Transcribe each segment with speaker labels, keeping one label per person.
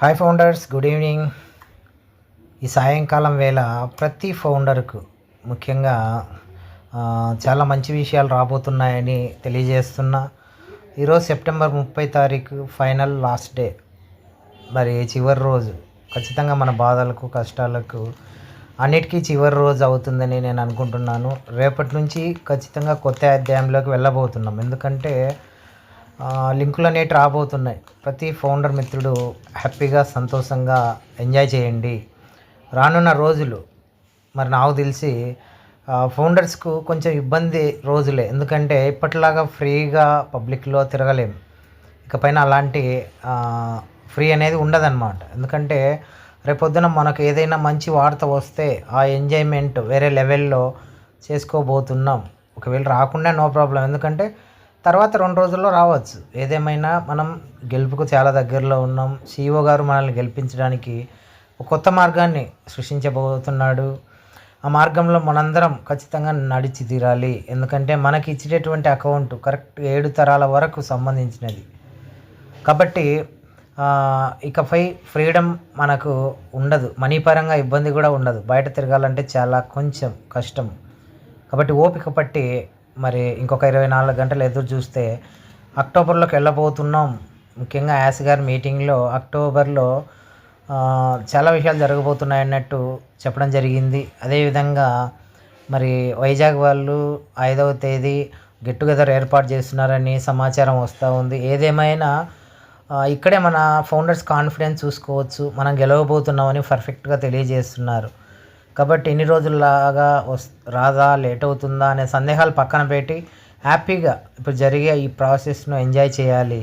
Speaker 1: Hi founders good evening ఈ సాయంకాలం వేళ ప్రతి ఫౌండర్కు ముఖ్యంగా చాలా మంచి విషయాలు రాబోతున్నాయని తెలియజేస్తున్నా. ఈరోజు సెప్టెంబర్ ముప్పై తారీఖు ఫైనల్ లాస్ట్ డే. మరి చివరి రోజు. ఖచ్చితంగా మన బాధలకు కష్టాలకు అన్నిటికీ చివరి రోజు అవుతుందని నేను అనుకుంటున్నాను. రేపటి నుంచి ఖచ్చితంగా కొత్త అధ్యాయంలోకి వెళ్ళబోతున్నాం. ఎందుకంటే లింకులు అనేవి రాబోతున్నాయి. ప్రతి ఫౌండర్ మిత్రుడు హ్యాపీగా సంతోషంగా ఎంజాయ్ చేయండి. రానున్న రోజులు మరి నాకు తెలిసి ఫౌండర్స్కు కొంచెం ఇబ్బంది రోజులే. ఎందుకంటే ఇప్పటిలాగా ఫ్రీగా పబ్లిక్లో తిరగలేము ఇకపైన అలాంటి ఫ్రీ అనేది ఉండదన్నమాట. ఎందుకంటే రేపొద్దున మనకు ఏదైనా మంచి వార్త వస్తే ఆ ఎంజాయ్మెంట్ వేరే లెవెల్లో చేసుకోబోతున్నాం. ఒకవేళ రాకుండా నో ప్రాబ్లం. ఎందుకంటే తర్వాత రెండు రోజుల్లో రావచ్చు. ఏదేమైనా మనం గెలుపుకు చాలా దగ్గరలో ఉన్నాం. సీఓ గారు మనల్ని గెలిపించడానికి ఒక కొత్త మార్గాన్ని సృష్టించబోతున్నాడు. ఆ మార్గంలో మనందరం ఖచ్చితంగా నడిచి తీరాలి. ఎందుకంటే మనకి ఇచ్చేటటువంటి అకౌంట్ కరెక్ట్ ఏడు తరాల వరకు సంబంధించినది. కాబట్టి ఇకపై ఫ్రీడమ్ మనకు ఉండదు. మనీ పరంగా ఇబ్బంది కూడా ఉండదు. బయట తిరగాలంటే చాలా కొంచెం కష్టం. కాబట్టి ఓపిక పట్టి మరి ఇంకొక ఇరవై నాలుగు గంటలు ఎదురు చూస్తే అక్టోబర్లోకి వెళ్ళబోతున్నాం. ముఖ్యంగా యాస్ గారి మీటింగ్లో అక్టోబర్లో చాలా విషయాలు జరగబోతున్నాయి అన్నట్టు చెప్పడం జరిగింది. అదేవిధంగా మరి వైజాగ్ వాళ్ళు ఐదవ తేదీ గెట్ టుగెదర్ ఏర్పాటు చేస్తున్నారని సమాచారం వస్తూ ఉంది. ఏదేమైనా ఇక్కడే మన ఫౌండర్స్ కాన్ఫిడెన్స్ చూసుకోవచ్చు. మనం గెలవబోతున్నామని పర్ఫెక్ట్గా తెలియజేస్తున్నారు. కాబట్టి ఎన్ని రోజుల్లాగా వస్ రాదా లేట్ అవుతుందా అనే సందేహాలు పక్కన పెట్టి హ్యాపీగా ఇప్పుడు జరిగే ఈ ప్రాసెస్ను ఎంజాయ్ చేయాలి.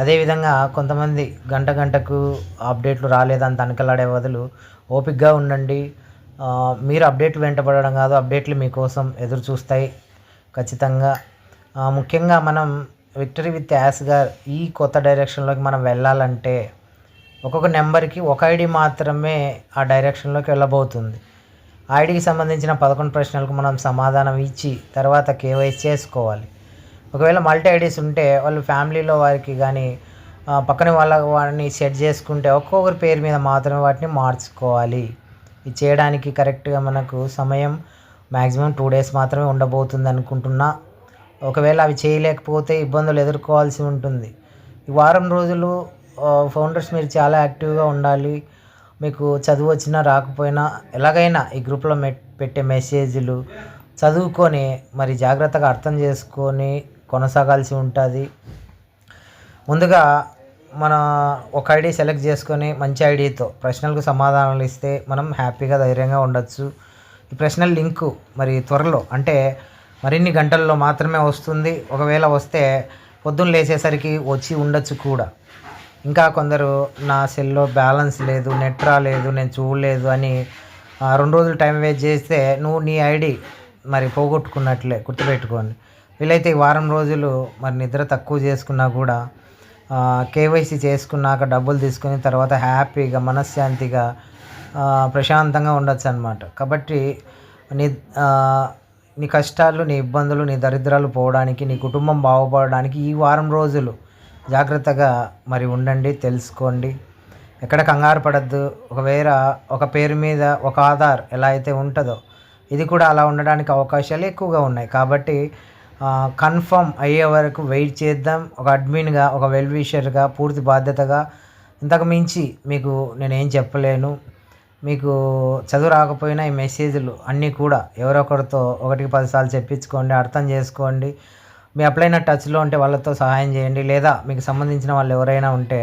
Speaker 1: అదేవిధంగా కొంతమంది గంట గంటకు అప్డేట్లు రాలేదని తనకలాడే బదులు ఓపిక్గా ఉండండి. మీరు అప్డేట్ వెంటబడడం కాదు అప్డేట్లు మీకోసం ఎదురు చూస్తాయి ఖచ్చితంగా. ముఖ్యంగా మనం విక్టరీ విత్ యాస్గా ఈ కొత్త డైరెక్షన్లోకి మనం వెళ్ళాలంటే ఒక్కొక్క నెంబర్కి ఒక ఐడి మాత్రమే ఆ డైరెక్షన్లోకి వెళ్ళబోతుంది. ఐడికి సంబంధించిన పదకొండు ప్రశ్నలకు మనం సమాధానం ఇచ్చి తర్వాత కేవైసీ చేసుకోవాలి. ఒకవేళ మల్టీ ఐడీస్ ఉంటే వాళ్ళు ఫ్యామిలీలో వారికి కానీ పక్కన వాళ్ళ వారిని సెట్ చేసుకుంటే ఒక్కొక్కరి పేరు మీద మాత్రమే వాటిని మార్చుకోవాలి. ఇది చేయడానికి కరెక్ట్గా మనకు సమయం మ్యాక్సిమం టూ డేస్ మాత్రమే ఉండబోతుంది అనుకుంటున్నా. ఒకవేళ అవి చేయలేకపోతే ఇబ్బందులు ఎదుర్కోవాల్సి ఉంటుంది. ఈ వారం రోజులు ఫౌండర్స్ మీరు చాలా యాక్టివ్గా ఉండాలి. మీకు చదువు వచ్చినా రాకపోయినా ఎలాగైనా ఈ గ్రూప్లో మెట్ పెట్టే మెసేజ్లు చదువుకొని మరి జాగ్రత్తగా అర్థం చేసుకొని కొనసాగాల్సి ఉంటుంది. ముందుగా మన ఒక ఐడి సెలెక్ట్ చేసుకొని మంచి ఐడితో ప్రశ్నలకు సమాధానాలు ఇస్తే మనం హ్యాపీగా ధైర్యంగా ఉండొచ్చు. ఈ ప్రశ్నల లింకు మరి త్వరలో అంటే మరిన్ని గంటల్లో మాత్రమే వస్తుంది. ఒకవేళ వస్తే పొద్దున్న లేచేసరికి వచ్చి ఉండొచ్చు కూడా. ఇంకా కొందరు నా సెల్లో బ్యాలెన్స్ లేదు నెట్ రాలేదు నేను చూడలేదు అని రెండు రోజులు టైం వేస్ట్ చేస్తే నువ్వు నీ ఐడి మరి పోగొట్టుకున్నట్లే గుర్తుపెట్టుకోండి. వీలైతే వారం రోజులు మరి నిద్ర తక్కువ చేసుకున్నా కూడా కేవైసీ చేసుకున్నాక డబ్బులు తీసుకుని తర్వాత హ్యాపీగా మనశ్శాంతిగా ప్రశాంతంగా ఉండొచ్చు అనమాట కాబట్టి నీ నీ కష్టాలు నీ ఇబ్బందులు నీ దరిద్రాలు పోవడానికి నీ కుటుంబం బాగుపడడానికి ఈ వారం రోజులు జాగ్రత్తగా మరి ఉండండి తెలుసుకోండి. ఎక్కడ కంగారు పడద్దు. ఒకవేళ ఒక పేరు మీద ఒక ఆధార్ ఎలా అయితే ఉంటుందో ఇది కూడా అలా ఉండడానికి అవకాశాలు ఎక్కువగా ఉన్నాయి. కాబట్టి కన్ఫర్మ్ అయ్యే వరకు వెయిట్ చేద్దాం. ఒక అడ్మిన్గా ఒక వెల్ విషర్గా పూర్తి బాధ్యతగా. ఇంతకు మించి మీకు నేనేం చెప్పలేను. మీకు చదువు రాకపోయినా ఈ మెసేజ్లు అన్నీ కూడా ఎవరొకరితో ఒకటికి పదిసార్లు చెప్పించుకోండి అర్థం చేసుకోండి. మీ అప్లైన టచ్లో ఉంటే వాళ్ళతో సహాయం చేయండి. లేదా మీకు సంబంధించిన వాళ్ళు ఎవరైనా ఉంటే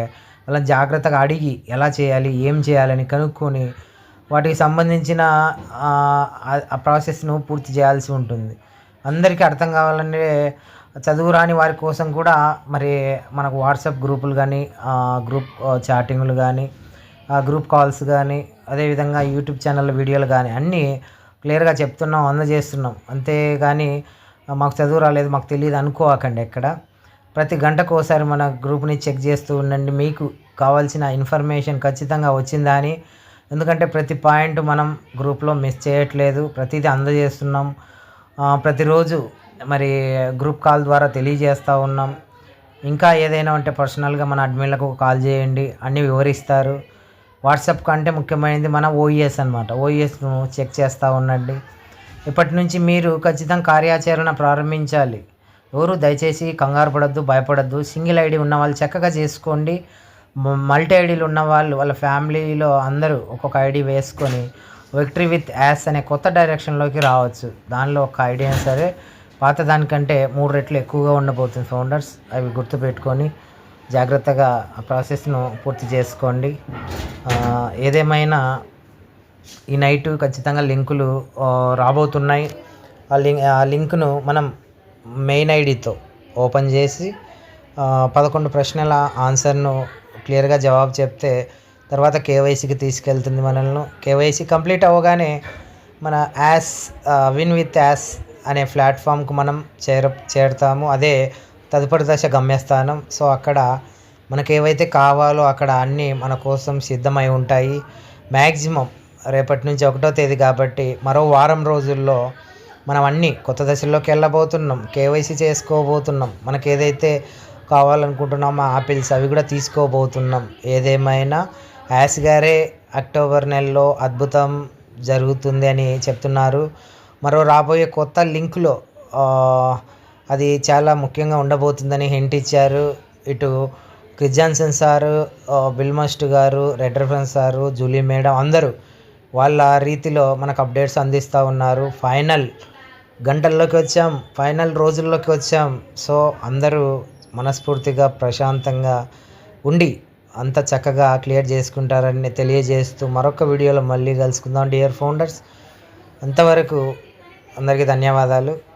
Speaker 1: వాళ్ళని జాగ్రత్తగా అడిగి ఎలా చేయాలి ఏం చేయాలని కనుక్కొని వాటికి సంబంధించిన ఆ, ప్రాసెస్ను పూర్తి చేయాల్సి ఉంటుంది. అందరికీ అర్థం కావాలంటే చదువు రాని వారి కోసం కూడా మరి మనకు వాట్సాప్ గ్రూపులు కానీ గ్రూప్ చాటింగ్లు కానీ ఆ గ్రూప్ కాల్స్ కానీ అదేవిధంగా యూట్యూబ్ ఛానల్ వీడియోలు కానీ అన్నీ క్లియర్గా చెప్తున్నాం అందజేస్తున్నాం. అంతేగాని మాకు చదువు రాలేదు మాకు తెలియదు అనుకోకండి ఎక్కడ. ప్రతి గంటకు ఒకసారి మన గ్రూప్ని చెక్ చేస్తూ ఉండండి. మీకు కావాల్సిన ఇన్ఫర్మేషన్ ఖచ్చితంగా వచ్చిందా అని. ఎందుకంటే ప్రతి పాయింట్ మనం గ్రూప్లో మిస్ చేయట్లేదు. ప్రతిదీ అందజేస్తున్నాం. ప్రతిరోజు మరి గ్రూప్ కాల్ ద్వారా తెలియజేస్తూ ఉన్నాం. ఇంకా ఏదైనా ఉంటే పర్సనల్గా మన అడ్మిన్లకు కాల్ చేయండి. అన్నీ వివరిస్తారు. వాట్సాప్ కంటే ముఖ్యమైనది మన ఓఈఎస్ అనమాట ఓఈఎస్ను చెక్ చేస్తూ ఉండండి. ఇప్పటి నుంచి మీరు ఖచ్చితంగా కార్యాచరణ ప్రారంభించాలి. ఎవరు దయచేసి కంగారు పడద్దు భయపడద్దు. సింగిల్ ఐడి ఉన్న వాళ్ళు చక్కగా చేసుకోండి. మల్టీ ఐడీలు ఉన్న వాళ్ళు వాళ్ళ ఫ్యామిలీలో అందరూ ఒక్కొక్క ఐడి వేసుకొని విక్టరీ విత్ యాస్ అనే కొత్త డైరెక్షన్లోకి రావచ్చు. దానిలో ఒక ఐడియా సరే పాత దానికంటే మూడు రెట్లు ఎక్కువగా ఉండబోతుంది ఫౌండర్స్. అవి గుర్తుపెట్టుకొని జాగ్రత్తగా ఆ ప్రాసెస్ను పూర్తి చేసుకోండి. ఏదేమైనా ఈ నైట్ ఖచ్చితంగా లింకులు రాబోతున్నాయి. ఆ లింక్ ఆ లింక్ను మనం మెయిన్ ఐడితో ఓపెన్ చేసి పదకొండు ప్రశ్నల ఆన్సర్ను క్లియర్గా జవాబు చెప్తే తర్వాత కేవైసీకి తీసుకెళ్తుంది మనల్ని. కేవైసీ కంప్లీట్ అవ్వగానే మన యాస్ విన్ విత్ యాస్ అనే ప్లాట్ఫామ్కు మనం చేర చేరుతాము. అదే తదుపరి దశ గమ్యస్థానం. సో అక్కడ మనకు ఏవైతే కావాలో అక్కడ అన్నీ మన కోసం సిద్ధమై ఉంటాయి. మ్యాక్సిమం రేపటి నుంచి ఒకటో తేదీ కాబట్టి మరో వారం రోజుల్లో మనం అన్నీ కొత్త దశల్లోకి వెళ్ళబోతున్నాం కేవైసీ చేసుకోబోతున్నాం మనకి ఏదైతే కావాలనుకుంటున్నామో ఆపిల్స్ అవి కూడా తీసుకోబోతున్నాం. ఏదేమైనా యాస్ గారే అక్టోబర్ నెలలో అద్భుతం జరుగుతుంది అని చెప్తున్నారు. మరో రాబోయే కొత్త లింక్లో అది చాలా ముఖ్యంగా ఉండబోతుందని హింట్ ఇచ్చారు. ఇటు క్రిస్ జాన్సన్ సారు ఆ, బిల్ మస్ట్ గారు red reference sir Julie madam అందరూ వాళ్ళ రీతిలో మనకు అప్డేట్స్ అందిస్తూ ఉన్నారు. ఫైనల్ గంటల్లోకి వచ్చాం. ఫైనల్ రోజుల్లోకి వచ్చాం. సో అందరూ మనస్ఫూర్తిగా ప్రశాంతంగా ఉండి అంత చక్కగా క్లియర్ చేసుకుంటారని తెలియజేస్తూ మరొక వీడియోలో మళ్ళీ కలుసుకుందాం. డియర్ ఫౌండర్స్ అంతవరకు అందరికీ ధన్యవాదాలు.